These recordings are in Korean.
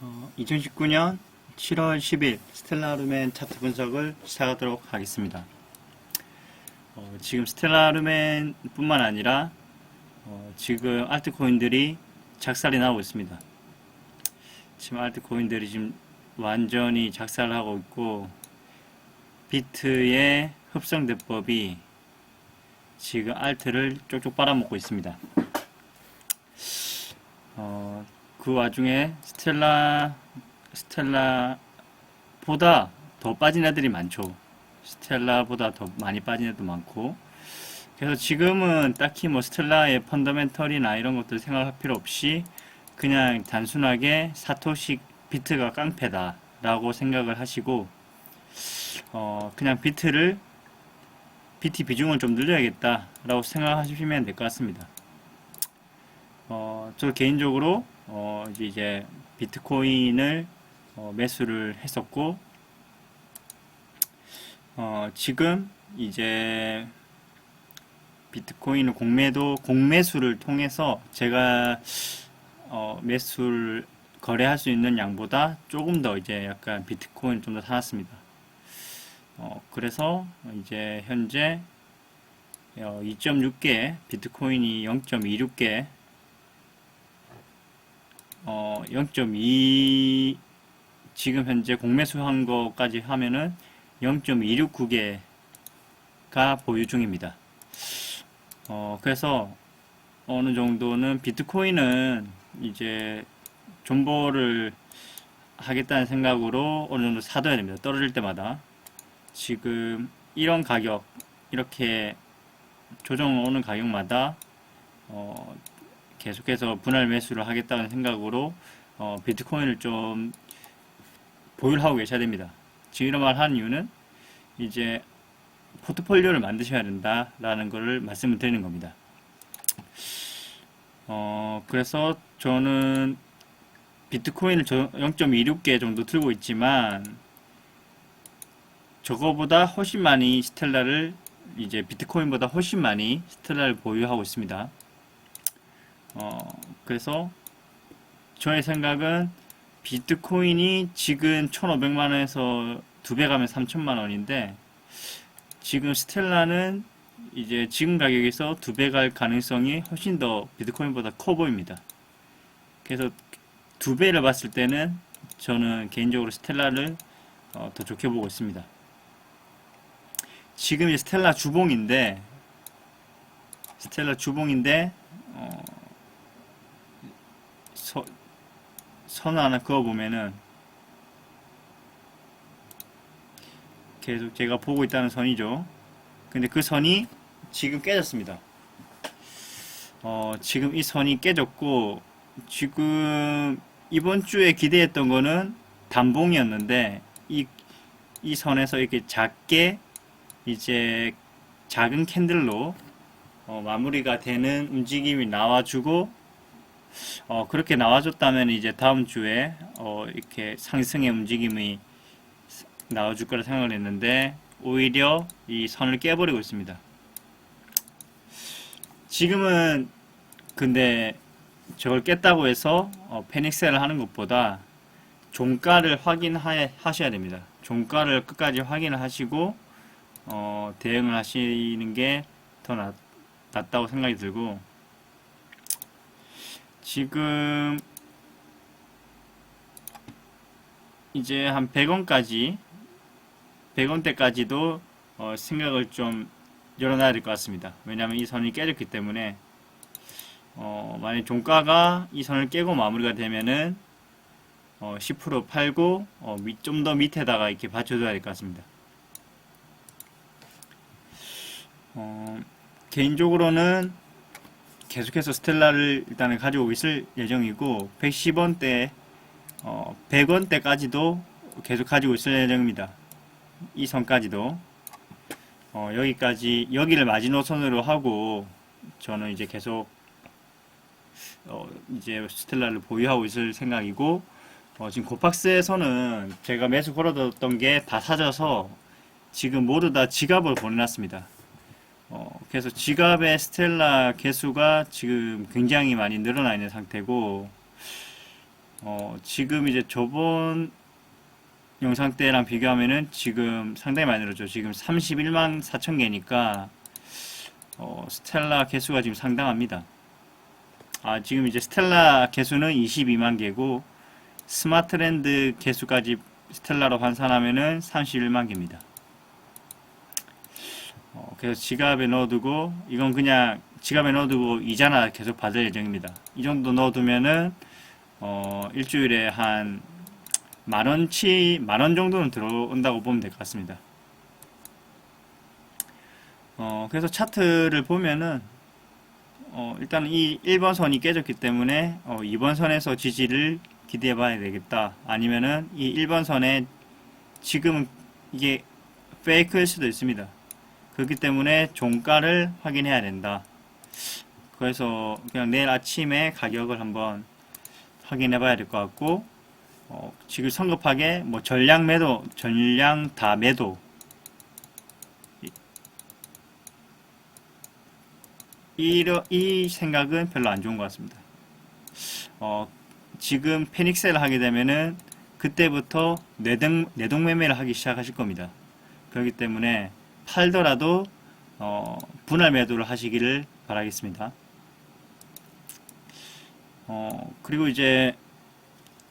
어, 2019년 7월 10일 스텔라루멘 차트 분석을 시작하도록 하겠습니다. 어, 지금 스텔라루멘 뿐만 아니라 어, 지금 알트코인들이 작살이 나고 있습니다. 지금 알트코인들이 지금 완전히 작살을 하고 있고 비트의 흡성 대법이 지금 알트를 쪽쪽 빨아먹고 있습니다. 어, 그 와중에 스텔라 스텔라보다 더 빠진 애들이 많죠. 스텔라보다 더 많이 빠진 애도 많고. 그래서 지금은 딱히 뭐 스텔라의 펀더멘털이나 이런 것들 생각할 필요 없이 그냥 단순하게 사토시 비트가 깡패다 라고 생각을 하시고 어 그냥 비트를 BT 비중을 좀 늘려야겠다 라고 생각하시면 될 것 같습니다. 어, 저 개인적으로 어, 이제, 비트코인을 어, 매수를 했었고 어, 지금 이제 비트코인을 공매도 공매수를 통해서 제가 어, 매수를 거래할 수 있는 양보다 조금 더 이제 약간 비트코인 좀 더 사놨습니다. 어, 그래서 이제 현재 어, 2.6개 비트코인이 0.26개 어, 0.2 지금 현재 공매수한 거까지 하면은 0.269개가 보유 중입니다. 어, 그래서 어느 정도는 비트코인은 이제 존버를 하겠다는 생각으로 어느 정도 사둬야 됩니다. 떨어질 때마다. 지금 이런 가격, 이렇게 조정 오는 가격마다 어, 계속해서 분할 매수를 하겠다는 생각으로 어, 비트코인을 좀 보유를 하고 계셔야 됩니다. 지금 이런 말 하는 이유는 이제 포트폴리오를 만드셔야 된다라는 것을 말씀을 드리는 겁니다. 어, 그래서 저는 비트코인을 0.26개 정도 들고 있지만 저거보다 훨씬 많이 스텔라를 이제 비트코인보다 훨씬 많이 스텔라를 보유하고 있습니다. 어, 그래서 저의 생각은 비트코인이 지금 1,500만 원에서 두 배 가면 3천만 원인데 지금 스텔라는 이제 지금 가격에서 두 배 갈 가능성이 훨씬 더 비트코인보다 커 보입니다. 그래서 두 배를 봤을 때는 저는 개인적으로 스텔라를 어, 더 좋게 보고 있습니다. 지금 이 스텔라 주봉인데 스텔라 주봉인데 어, 서, 선 하나 그어보면은 계속 제가 보고 있다는 선이죠. 근데 그 선이 지금 깨졌습니다. 어, 지금 이 선이 깨졌고, 지금 이번 주에 기대했던 거는 단봉이었는데, 이, 이 선에서 이렇게 작게 이제 작은 캔들로 어, 마무리가 되는 움직임이 나와주고, 어, 그렇게 나와줬다면 이제 다음 주에 어, 이렇게 상승의 움직임이 나와줄 거라 생각을 했는데 오히려 이 선을 깨버리고 있습니다. 지금은 근데 저걸 깼다고 해서 어, 패닉셀을 하는 것보다 종가를 확인하셔야 됩니다. 종가를 끝까지 확인을 하시고 어, 대응을 하시는 게 더 낫다고 생각이 들고 지금 이제 한 100원까지 100원대까지도 어, 생각을 좀 열어놔야 될 것 같습니다. 왜냐하면 이 선이 깨졌기 때문에 어, 만약 종가가 이 선을 깨고 마무리가 되면은 어, 10% 팔고 어, 좀더 밑에다가 이렇게 받쳐줘야 될 것 같습니다. 어, 개인적으로는 계속해서 스텔라를 일단은 가지고 있을 예정이고 110원대 어, 100원대까지도 계속 가지고 있을 예정입니다. 이 선까지도 어, 여기까지 여기를 마지노선으로 하고 저는 이제 계속 어, 이제 스텔라를 보유하고 있을 생각이고 어, 지금 고팍스에서는 제가 매수 걸어뒀던 게 다 사져서 지금 모두 다 지갑을 보내놨습니다. 어, 그래서 지갑의 스텔라 개수가 지금 굉장히 많이 늘어나 있는 상태고, 어, 지금 이제 저번 영상 때랑 비교하면은 지금 상당히 많이 늘었죠. 지금 31만 4천 개니까 어, 스텔라 개수가 지금 상당합니다. 아, 지금 이제 스텔라 개수는 22만 개고 스마트랜드 개수까지 스텔라로 환산하면은 31만 개입니다. 어, 그래서 지갑에 넣어두고 이건 그냥 지갑에 넣어두고 이자나 계속 받을 예정입니다. 이 정도 넣어두면은 어, 일주일에 한 만원치 만원 정도는 들어온다고 보면 될 것 같습니다. 어, 그래서 차트를 보면은 어, 일단 이 1번 선이 깨졌기 때문에 어, 2번 선에서 지지를 기대해 봐야 되겠다. 아니면은 이 1번 선에 지금은 이게 페이크일 수도 있습니다. 그렇기 때문에 종가를 확인해야 된다. 그래서 그냥 내일 아침에 가격을 한번 확인해 봐야 될 것 같고 어, 지금 성급하게 뭐 전량 매도, 전량 다 매도 이, 이 생각은 별로 안 좋은 것 같습니다. 어, 지금 패닉셀을 하게 되면은 그때부터 내동, 내동매매를 하기 시작하실 겁니다. 그렇기 때문에 팔더라도 어, 분할 매도를 하시기를 바라겠습니다. 어, 그리고 이제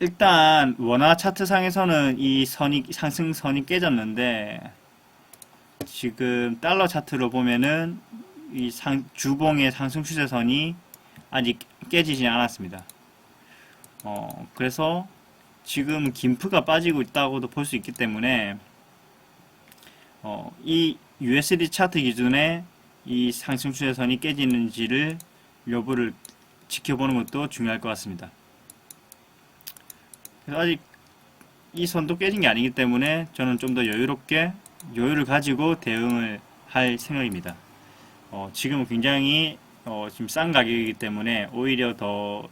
일단 원화 차트상에서는 이 선이 상승 선이 깨졌는데 지금 달러 차트로 보면은 이 상, 주봉의 상승 추세선이 아직 깨지지 않았습니다. 어, 그래서 지금 김프가 빠지고 있다고도 볼 수 있기 때문에 어, 이 USD 차트 기준에 이 상승 추세선이 깨지는지를 여부를 지켜보는 것도 중요할 것 같습니다. 그래서 아직 이 선도 깨진 게 아니기 때문에 저는 좀 더 여유롭게 여유를 가지고 대응을 할 생각입니다. 어, 지금은 굉장히 어, 지금 싼 가격이기 때문에 오히려 더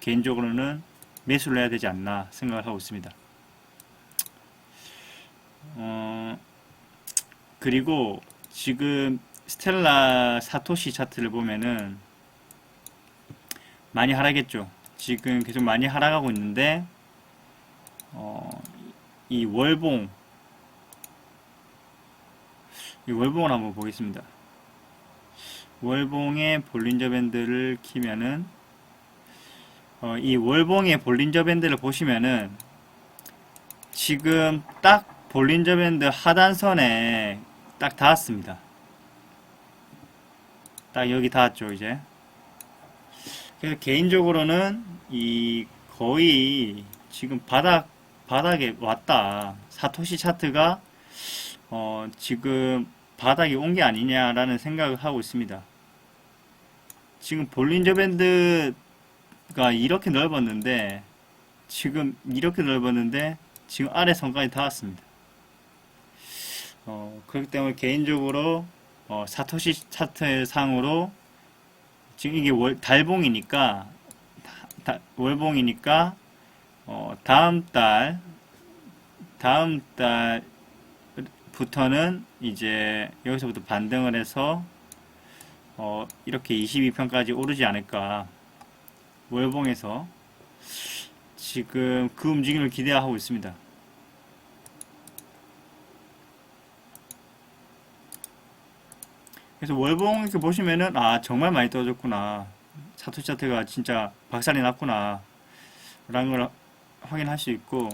개인적으로는 매수를 해야 되지 않나 생각을 하고 있습니다. 어, 그리고 지금 스텔라 사토시 차트를 보면은 많이 하락했죠. 지금 계속 많이 하락하고 있는데 어, 이 월봉 이 월봉을 한번 보겠습니다. 월봉의 볼린저 밴드를 키면은 어, 이 월봉의 볼린저 밴드를 보시면은 지금 딱 볼린저 밴드 하단선에 딱 닿았습니다. 딱 여기 닿았죠 이제. 그래서 개인적으로는 이 거의 지금 바닥 바닥에 왔다. 사토시 차트가 어, 지금 바닥에 온게 아니냐라는 생각을 하고 있습니다. 지금 볼린저 밴드가 이렇게 넓었는데 지금 이렇게 넓었는데 지금 아래 선까지 닿았습니다. 어, 그렇기 때문에 개인적으로 어, 사토시 차트 상으로 지금 이게 월, 달봉이니까 다, 월봉이니까 어, 다음 달 다음 달부터는 이제 여기서부터 반등을 해서 어, 이렇게 22편까지 오르지 않을까 월봉에서 지금 그 움직임을 기대하고 있습니다. 그래서 월봉 이렇게 보시면은 아 정말 많이 떨어졌구나 사토시 차트가 진짜 박살이 났구나 라는 걸 확인할 수 있고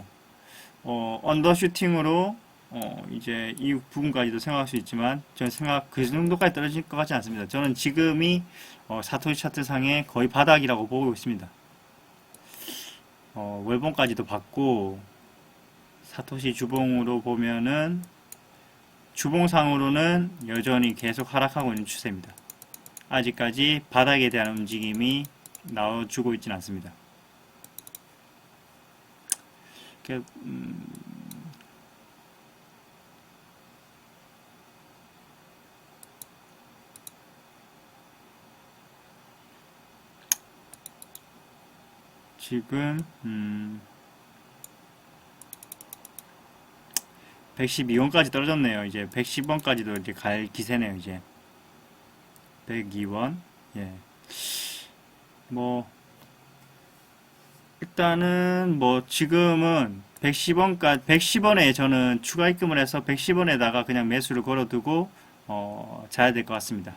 어, 언더슈팅으로 어, 이제 이 부분까지도 생각할 수 있지만 저는 생각 그 정도까지 떨어질 것 같지 않습니다. 저는 지금이 어, 사토시 차트 상의 거의 바닥이라고 보고 있습니다. 어, 월봉까지도 받고 사토시 주봉으로 보면은 주봉상으로는 여전히 계속 하락하고 있는 추세입니다. 아직까지 바닥에 대한 움직임이 나와주고 있지는 않습니다. 음, 지금 음, 112원까지 떨어졌네요. 이제 110원까지도 이제 갈 기세네요. 이제 102원. 예. 뭐 일단은 뭐 지금은 110원까지 110원에 저는 추가 입금을 해서 110원에다가 그냥 매수를 걸어두고 어, 자야 될 것 같습니다.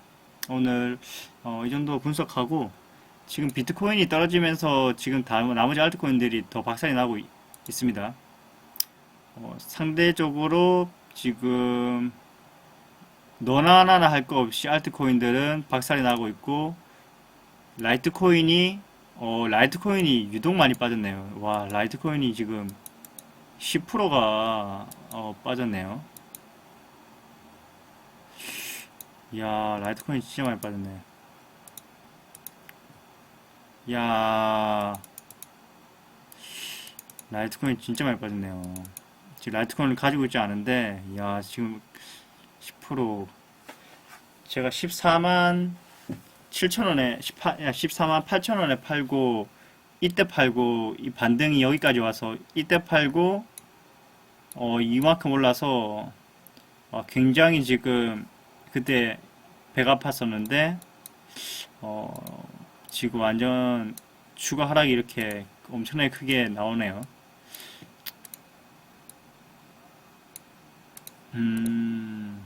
오늘 어, 이 정도 분석하고 지금 비트코인이 떨어지면서 지금 다 나머지 알트코인들이 더 박살이 나고 있, 있습니다. 어, 상대적으로 지금 너나 하나나 할 거 없이 알트코인들은 박살이 나고 있고 라이트코인이 어, 라이트코인이 유독 많이 빠졌네요. 와, 라이트코인이 지금 10%가 어, 빠졌네요. 이야, 라이트코인 진짜 많이 빠졌네. 이야, 라이트코인 진짜 많이 빠졌네요. 지금 라이트코인을 가지고 있지 않은데, 이야, 지금 10% 제가 14만 7천원에 18, 14만 8천원에 팔고 이때 팔고 이 반등이 여기까지 와서 이때 팔고 어 이만큼 올라서 어, 굉장히 지금 그때 배가 아팠었는데 어 지금 완전 추가 하락이 이렇게 엄청나게 크게 나오네요. 음,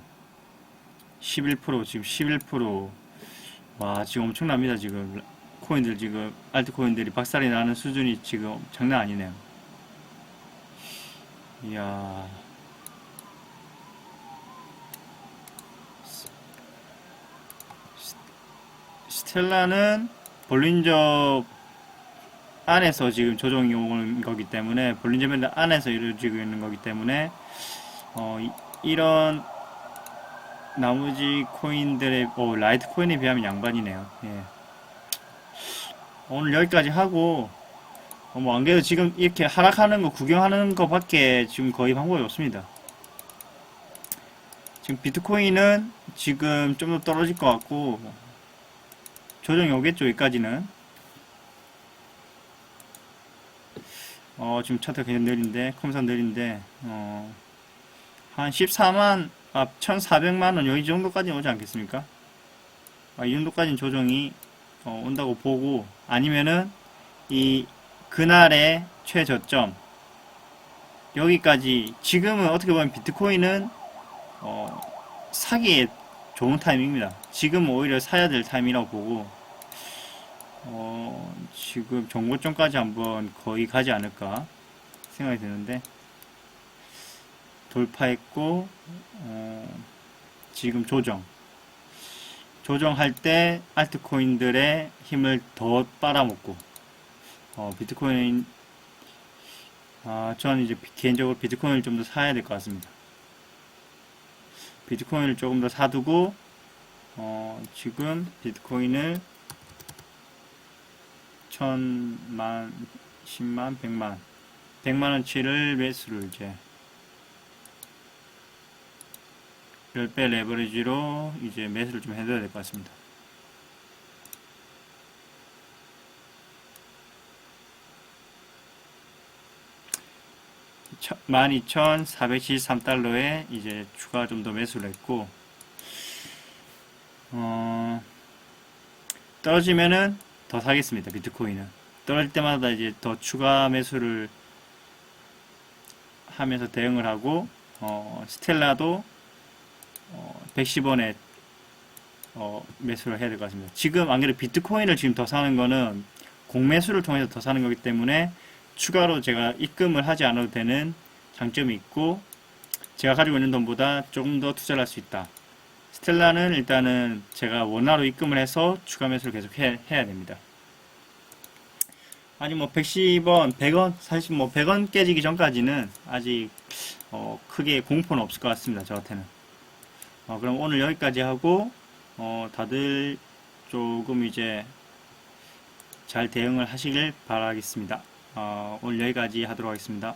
11% 지금 11% 와, 지금 엄청납니다, 지금. 코인들 지금, 알트 코인들이 박살이 나는 수준이 지금 장난 아니네요. 이야. 스- 스텔라는 볼린저 안에서 지금 조정이 오는 거기 때문에, 볼린저 밴드 안에서 이루어지고 있는 거기 때문에, 어, 이- 이런 나머지 코인들의 오, 라이트 코인에 비하면 양반이네요. 예. 오늘 여기까지 하고 어, 뭐안 그래도 지금 이렇게 하락하는 거 구경하는 거밖에 지금 거의 방법이 없습니다. 지금 비트코인은 지금 좀 더 떨어질 것 같고 조정이 오겠죠 여기까지는. 어 지금 차트가 굉장히 느린데 컴사 느린데 어, 한 14만 아, 1,400만 원, 여기 정도까지 오지 않겠습니까? 아, 이 정도까지는 조정이 어, 온다고 보고 아니면은 이 그날의 최저점 여기까지 지금은 어떻게 보면 비트코인은 어, 사기에 좋은 타이밍입니다. 지금 오히려 사야 될 타이밍이라고 보고 어, 지금 정고점까지 한번 거의 가지 않을까 생각이 드는데 돌파했고 어, 지금 조정 조정할 때 알트코인들의 힘을 더 빨아먹고 어, 비트코인 아, 저는 이제 비- 개인적으로 비트코인을 좀 더 사야 될 것 같습니다. 비트코인을 조금 더 사두고 어, 지금 비트코인을 천만, 십만, 백만, 백만 원치를 매수를 이제 10배 레버리지로 이제 매수를 좀 해줘야 될 것 같습니다. 천- 12,473달러에 이제 추가 좀 더 매수를 했고, 어, 떨어지면은 더 사겠습니다. 비트코인은. 떨어질 때마다 이제 더 추가 매수를 하면서 대응을 하고, 어, 스텔라도 어, 110원에 어, 매수를 해야 될 것 같습니다. 지금 안 그래도 비트코인을 지금 더 사는 거는 공매수를 통해서 더 사는 거기 때문에 추가로 제가 입금을 하지 않아도 되는 장점이 있고 제가 가지고 있는 돈보다 조금 더 투자를 할 수 있다. 스텔라는 일단은 제가 원화로 입금을 해서 추가 매수를 계속 해, 해야 됩니다. 아니 뭐 110원, 100원, 사실 뭐 100원 깨지기 전까지는 아직 어, 크게 공포는 없을 것 같습니다. 저한테는. 어, 그럼 오늘 여기까지 하고, 어, 다들 조금 이제 잘 대응을 하시길 바라겠습니다. 어, 오늘 여기까지 하도록 하겠습니다.